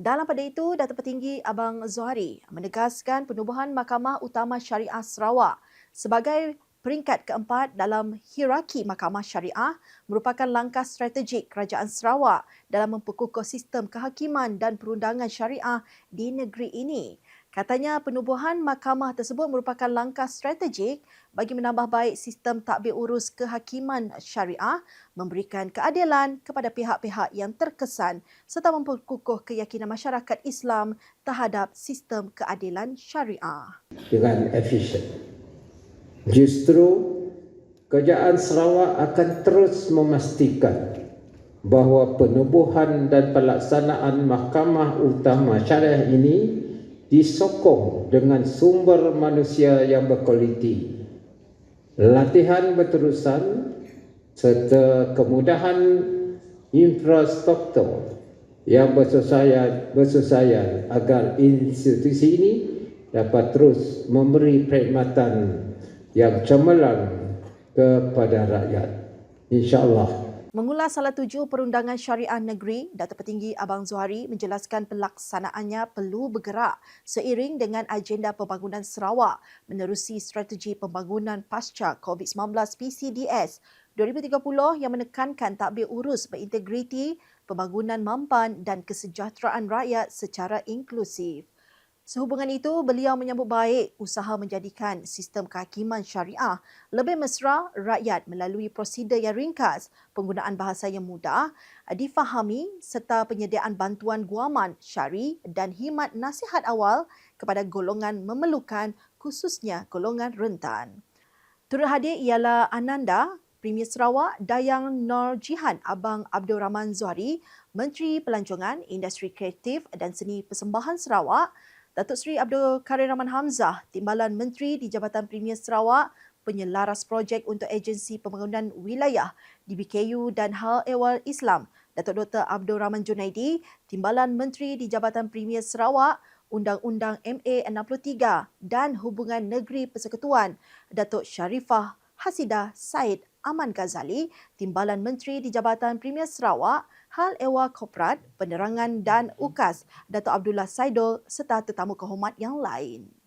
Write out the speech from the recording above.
Dalam pada itu, Datuk Petinggi Abang Zuhari menegaskan penubuhan Mahkamah Utama Syariah Sarawak sebagai peringkat keempat dalam hierarki Mahkamah Syariah merupakan langkah strategik Kerajaan Sarawak dalam memperkukuh sistem kehakiman dan perundangan syariah di negeri ini. Katanya penubuhan mahkamah tersebut merupakan langkah strategik bagi menambah baik sistem takbir urus kehakiman syariah, memberikan keadilan kepada pihak-pihak yang terkesan serta memperkukuh keyakinan masyarakat Islam terhadap sistem keadilan syariah. dengan efisien. Justru kerajaan Sarawak akan terus memastikan bahawa penubuhan dan pelaksanaan Mahkamah Utama Syariah ini disokong dengan sumber manusia yang berkualiti, latihan berterusan serta kemudahan infrastruktur yang bersesuaian, bersesuaian agar institusi ini dapat terus memberi perkhidmatan yang cemerlang kepada rakyat. InsyaAllah. Mengulas salah tujuh perundangan syariah negeri, Datuk Petinggi Abang Zuhari menjelaskan pelaksanaannya perlu bergerak seiring dengan agenda pembangunan Sarawak menerusi strategi pembangunan pasca COVID-19 PCDS 2030 yang menekankan takbir urus berintegriti, pembangunan mampan dan kesejahteraan rakyat secara inklusif. Sehubungan itu, beliau menyambut baik usaha menjadikan sistem kehakiman syariah lebih mesra rakyat melalui prosedur yang ringkas, penggunaan bahasa yang mudah, difahami serta penyediaan bantuan guaman syari dan himat nasihat awal kepada golongan memerlukan khususnya golongan rentan. Turut hadir ialah Ananda, Premier Sarawak, Dayang Nor Jihan, Abang Abdul Rahman Zuhari, Menteri Pelancongan, Industri Kreatif dan Seni Persembahan Sarawak, Datuk Seri Abdul Karim Rahman Hamzah, Timbalan Menteri di Jabatan Premier Sarawak, penyelaras projek untuk Agensi Pembangunan Wilayah di BKU dan Hal Ehwal Islam, Datuk Dr. Abdul Rahman Junaidi, Timbalan Menteri di Jabatan Premier Sarawak, Undang-Undang MA 63 dan Hubungan Negeri Persekutuan, Datuk Sharifah Hasidah Said Aman Ghazali, Timbalan Menteri di Jabatan Premier Sarawak, Hal Ehwal Korporat, Penerangan dan UKAS, Datuk Abdullah Saidul serta tetamu kehormat yang lain.